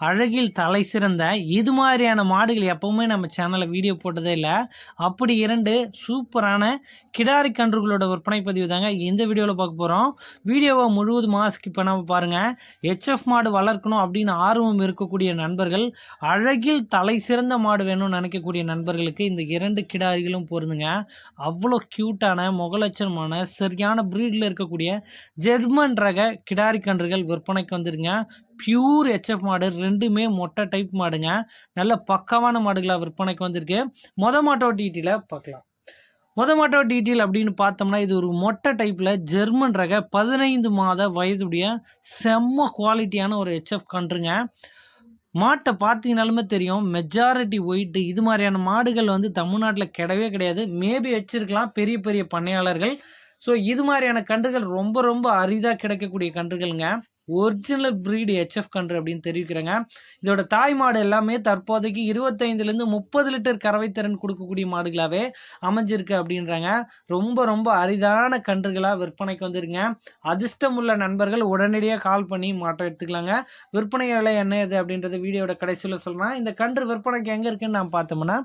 அழகில் தலை சிறந்த இது மாதிரியான மாடுகள் எப்பவுமே நம்ம சேனலில் வீடியோ போட்டதே இல்லை. அப்படி இரண்டு சூப்பரான கிடாரி கன்றுகளோட விற்பனை பதிவு தாங்க இந்த வீடியோவில் பார்க்க போகிறோம் வீடியோவை முழுவதுமாக ஸ்கிப் பண்ணாமல் பாருங்கள் ஹெச்எஃப் மாடு வளர்க்கணும் அப்படின்னு ஆர்வம் இருக்கக்கூடிய நண்பர்கள் அழகில் தலை சிறந்த மாடு வேணும்னு நினைக்கக்கூடிய நண்பர்களுக்கு இந்த இரண்டு கிடாரிகளும் பொருந்துங்க. அவ்வளோ க்யூட்டான முகலட்சணமான சரியான ப்ரீடில் இருக்கக்கூடிய ஜெர்மன் ரக கிடாரி கன்றுகள் விற்பனைக்கு வந்துருங்க. பியூர் ஹெச்எஃப் மாடு ரெண்டுமே மொட்டை டைப் மாடுங்க. நல்ல பக்கமான மாடுகளாக விற்பனைக்கு வந்திருக்கு. மொத மாட்டோ டீட்டெயில பார்க்கலாம். மொத மாட்டோ டீட்டெயில் அப்படின்னு பார்த்தோம்னா இது ஒரு மொட்டை டைப்பில் ஜெர்மன் ரக பதினைந்து மாத வயதுடைய செம்ம குவாலிட்டியான ஒரு ஹெச்எஃப் கன்றுங்க. மாட்டை பார்த்தீங்கனாலுமே தெரியும் மெஜாரிட்டி ஒயிட்டு இது மாதிரியான மாடுகள் வந்து தமிழ்நாட்டில் கிடையவே கிடையாது. மேபி வச்சிருக்கலாம் பெரிய பெரிய பண்ணையாளர்கள். ஸோ இது மாதிரியான கன்றுகள் ரொம்ப ரொம்ப அரிதாக கிடைக்கக்கூடிய கன்றுகள்ங்க. ஒரிஜினல் ப்ரீடு ஹெச்எஃப் கன்று அப்படின்னு தெரிவிக்கிறேங்க. இதோட தாய் மாடு எல்லாமே தற்போதைக்கு இருபத்தைந்துலேருந்து முப்பது லிட்டர் கறவை திறன் கொடுக்கக்கூடிய மாடுகளாகவே அமைஞ்சிருக்கு அப்படின்றாங்க. ரொம்ப ரொம்ப அரிதான கன்றுகளாக விற்பனைக்கு வந்துருங்க அதிர்ஷ்டம் உள்ள நண்பர்கள் உடனடியாக கால் பண்ணி மாட்டம் எடுத்துக்கலாங்க. விற்பனை விலை என்ன இது அப்படின்றத வீடியோட கடைசியில் சொல்கிறேன் இந்த கன்று விற்பனைக்கு எங்கே இருக்குன்னு நான் பார்த்தோம்னா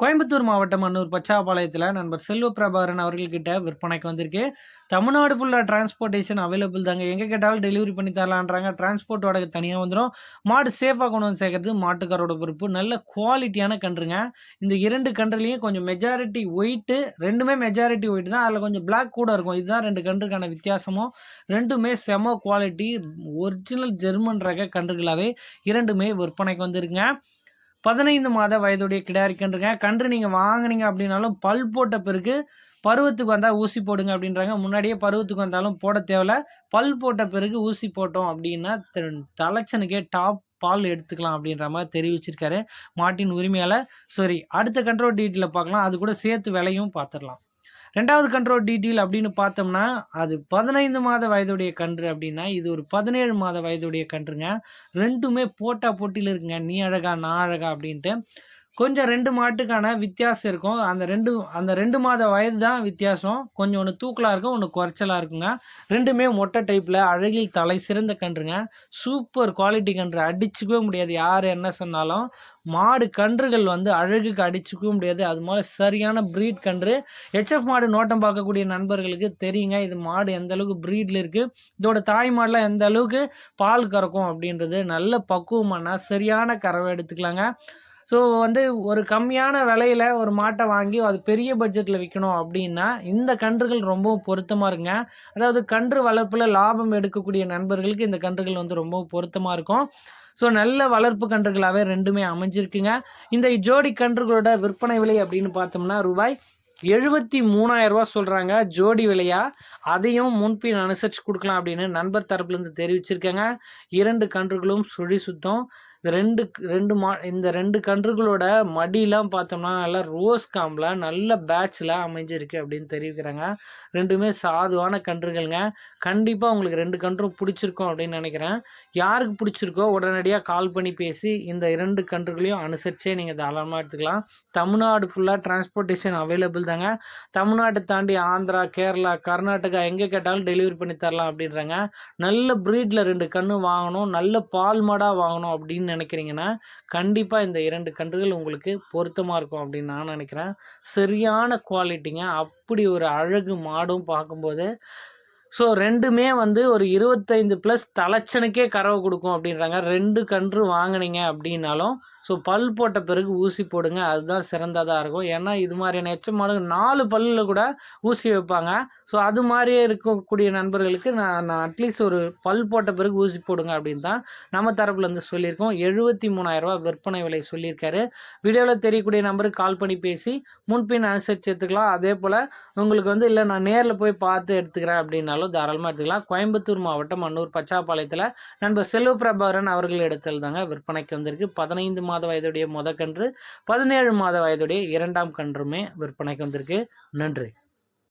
கோயம்புத்தூர் மாவட்டம் அன்னூர் பச்சாபாளையத்தில் நண்பர் செல்வ பிரபாகரன் அவர்கள்கிட்ட விற்பனைக்கு வந்திருக்கு. தமிழ்நாடு ஃபுல்லாக டிரான்ஸ்போர்ட்டேஷன் அவைலபிள் தாங்க. எங்கே கேட்டாலும் டெலிவரி பண்ணி தரலான்றாங்க. டிரான்ஸ்போர்ட் வாடகை தனியாக வந்துடும் மாடு சேஃபாக கொண்டு வந்து சேர்க்கறது மாட்டுக்காரோட பொறுப்பு. நல்ல குவாலிட்டியான கன்றுங்க. இந்த இரண்டு கன்றுலையும் கொஞ்சம் மெஜாரிட்டி ஒயிட்டு ரெண்டுமே மெஜாரிட்டி ஒயிட் தான். அதில் கொஞ்சம் பிளாக் கூட இருக்கும். இதுதான் ரெண்டு கன்றுக்கான வித்தியாசமும். ரெண்டுமே செம குவாலிட்டி ஒரிஜினல் ஜெர்மன் ரக கன்றுகளாகவே இரண்டுமே விற்பனைக்கு வந்திருக்குங்க. பதினைந்து மாத வயதுடைய கிடாரி கன்றுங்க கன்று நீங்கள் வாங்குனீங்க அப்படின்னாலும் பல் போட்ட பிறகு பருவத்துக்கு வந்தால் ஊசி போடுங்க அப்படின்றாங்க. முன்னாடியே பருவத்துக்கு வந்தாலும் போட தேவையில்ல பல் போட்ட பிறகு ஊசி போட்டோம் அப்படின்னா த- தலைச்சனுக்கே டாப் பால் எடுத்துக்கலாம் அப்படின்ற மாதிரி தெரிவிச்சிருக்காரு மாட்டின் உரிமையாளர். சரி அடுத்த கண்ட்ரோல் டீட்டெயிலில் பார்க்கலாம். அது கூட சேர்த்து விலையும் பார்த்துடலாம். ரெண்டாவது கண்ட்ரோல் டீட்டெயில் அப்படின்னு பார்த்தோம்னா அது பதினைந்து மாத வயதுடைய கன்று அப்படின்னா இது ஒரு பதினேழு மாத வயதுடைய கன்றுங்க. ரெண்டுமே போட்டா போட்டியில் இருக்குங்க. நீ அழகா நான் அழகா அப்படின்ட்டு. கொஞ்சம் ரெண்டு மாட்டுக்கான வித்தியாசம் இருக்கும். அந்த ரெண்டு அந்த ரெண்டு மாத வயது தான் வித்தியாசம். கொஞ்சம் ஒன்று தூக்கலாக இருக்கும் ஒன்று குறைச்சலாக இருக்குங்க. ரெண்டுமே மொட்டை டைப்பில் அழகில் தலை சிறந்த கன்றுங்க. சூப்பர் குவாலிட்டி கன்று. அடிச்சுக்கவே முடியாது. யார் என்ன சொன்னாலும் மாடு கன்றுகள் வந்து அழகுக்கு அடிச்சுக்கவும் முடியாது. அது மாதிரி சரியான ப்ரீட் கன்று. ஹெச்எஃப் மாடு நோட்டம் பார்க்கக்கூடிய நண்பர்களுக்கு தெரியுங்க. இது மாடு எந்த அளவுக்கு ப்ரீடில் இருக்குது இதோட தாய் மாடெலாம் எந்த அளவுக்கு பால் கறக்கும் அப்படின்றது நல்ல பக்குவமான சரியான கறவை எடுத்துக்கலாங்க. ஸோ வந்து ஒரு கம்மியான விலையில ஒரு மாட்டை வாங்கி அது பெரிய பட்ஜெட்டில் விற்கணும் அப்படின்னா இந்த கன்றுகள் ரொம்பவும் பொருத்தமாக இருக்குங்க. அதாவது கன்று வளர்ப்பில் லாபம் எடுக்கக்கூடிய நண்பர்களுக்கு இந்த கன்றுகள் வந்து ரொம்பவும் பொருத்தமாக இருக்கும். ஸோ நல்ல வளர்ப்பு கன்றுகளாகவே ரெண்டுமே அமைஞ்சிருக்குங்க. இந்த ஜோடி கன்றுகளோட விற்பனை விலை அப்படின்னு பார்த்தோம்னா ரூபாய் எழுபத்தி மூணாயிரம் ரூபா சொல்கிறாங்க ஜோடி விலையா? அதையும் முன்பின் அனுசரித்து கொடுக்கலாம் அப்படின்னு நண்பர் தரப்புலேருந்து தெரிவிச்சிருக்காங்க. இரண்டு கன்றுகளும் சுழி சுத்தம் ரெண்டு ரெண்டு மா இந்த ரெண்டு கன்றுகளோட மடியெலாம் பார்த்தோம்னா நல்லா ரோஸ் காம்பில் நல்ல பேட்சில் அமைஞ்சிருக்கு அப்படின்னு தெரிவிக்கிறாங்க. ரெண்டுமே சாதுவான கன்றுகள்ங்க. கண்டிப்பாக உங்களுக்கு ரெண்டு கன்றும் பிடிச்சிருக்கும் அப்படின்னு நினைக்கிறேன். யாருக்கு பிடிச்சிருக்கோ உடனடியாக கால் பண்ணி பேசி இந்த இரண்டு கன்றுகளையும் அனுசரிச்சே நீங்கள் தாராளமாக எடுத்துக்கலாம். தமிழ்நாடு ஃபுல்லாக டிரான்ஸ்போர்ட்டேஷன் அவைலபிள் தாங்க. தமிழ்நாட்டை தாண்டி ஆந்திரா கேரளா கர்நாடகா எங்கே கேட்டாலும் டெலிவரி பண்ணி தரலாம் அப்படின்றாங்க. நல்ல ப்ரீடில் ரெண்டு கன்று வாங்கணும் நல்ல பால் மாடாக வாங்கணும் அப்படின்னு நினைக்கிறீங்கன்னா கண்டிப்பாக இந்த இரண்டு கன்றுகள் உங்களுக்கு பொருத்தமாக இருக்கும் அப்படின்னு நான் நினைக்கிறேன். சரியான குவாலிட்டிங்க. அப்படி ஒரு அழகு மாடும் பார்க்கும்போது ஸோ ரெண்டுமே வந்து ஒரு இருபத்தைந்து ப்ளஸ் தலைச்சனுக்கே கறவை கொடுக்கும் அப்படின்றாங்க. ரெண்டு கன்று வாங்கினீங்க அப்படின்னாலும் ஸோ பல் போட்ட பிறகு ஊசி போடுங்க. அதுதான் சிறந்ததாக இருக்கும். ஏன்னா இது மாதிரியான எச்ச மாடு நாலு பல்லில் கூட ஊசி வைப்பாங்க. ஸோ அது மாதிரியே இருக்கக்கூடிய நண்பர்களுக்கு நான் நான் அட்லீஸ்ட் ஒரு பல் போட்ட பிறகு ஊசி போடுங்க அப்படின்னு தான் நம்ம தரப்புலேருந்து சொல்லியிருக்கோம். எழுபத்தி மூணாயிரரூபா விற்பனை விலை சொல்லியிருக்காரு. வீடியோவில் தெரியக்கூடிய நம்பருக்கு கால் பண்ணி பேசி முன்பின் அனுசரித்து எடுத்துக்கலாம். அதே போல் உங்களுக்கு வந்து இல்லை நான் நேரில் போய் பார்த்து எடுத்துக்கிறேன் அப்படின்னாலும் தாராளமாக எடுத்துக்கலாம். கோயம்புத்தூர் மாவட்டம் அன்னூர் பச்சாப்பாளையத்தில் நண்பர் செல்வ பிரபாகரன் அவர்கள் இடத்தில் தாங்க விற்பனைக்கு வந்திருக்கு. பதினைந்து மாத மாத வயதுடைய முத கன்று பதினேழு மாத வயதுடைய இரண்டாம் கன்றுமே விற்பனைக்கு வந்திருக்கு. நன்றி.